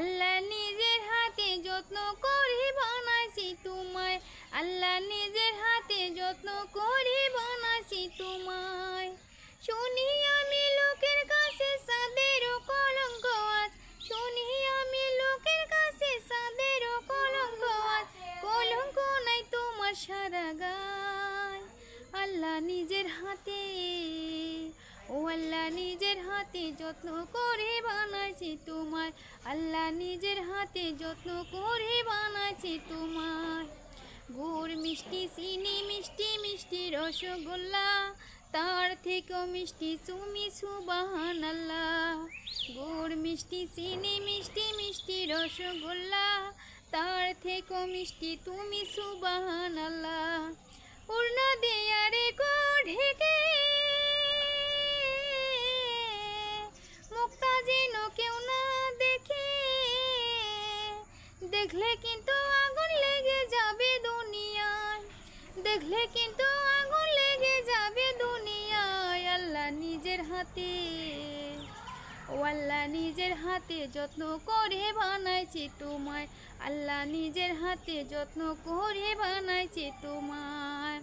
আল্লাহ নিজের হাতে যত্ন করি বানাইছি তোমায়। আল্লাহ নিজের হাতে যত্ন করি বানাইছি তোমায়। শুনি আমি লোকের কাছে সাদেরও কলঙ্ক আজ। শুনি আমি লোকের কাছে সাদেরও কলঙ্ক আজ। কলঙ্ক নাই তোমার সারা গায়। আল্লাহ নিজের হাতে আল্লাহ নিজের হাতে যত্ন করে বানাইছি তোমায় আল্লাহ নিজের হাতে যত্ন করে বানাইছি তোমায় গুড় মিষ্টি, চিনি মিষ্টি মিষ্টি রসগোল্লা, তার থেকেও মিষ্টি তুমি সুবাহান আল্লাহ গুড় মিষ্টি, চিনি মিষ্টি মিষ্টি রসগোল্লা, তার থেকেও মিষ্টি তুমি সুবাহান আল্লাহ উড়না দেয়ারে দেখলে কিন্তু আগুন লেগে যাবে দুনিয়ায়। দেখলে কিন্তু আগুন লেগে যাবে দুনিয়ায়। আল্লাহ নিজের হাতে, ও আল্লাহ নিজের হাতে যত্ন করে বানাইছে তোমায়। আল্লাহ নিজের হাতে যত্ন করে বানাইছে তোমায়।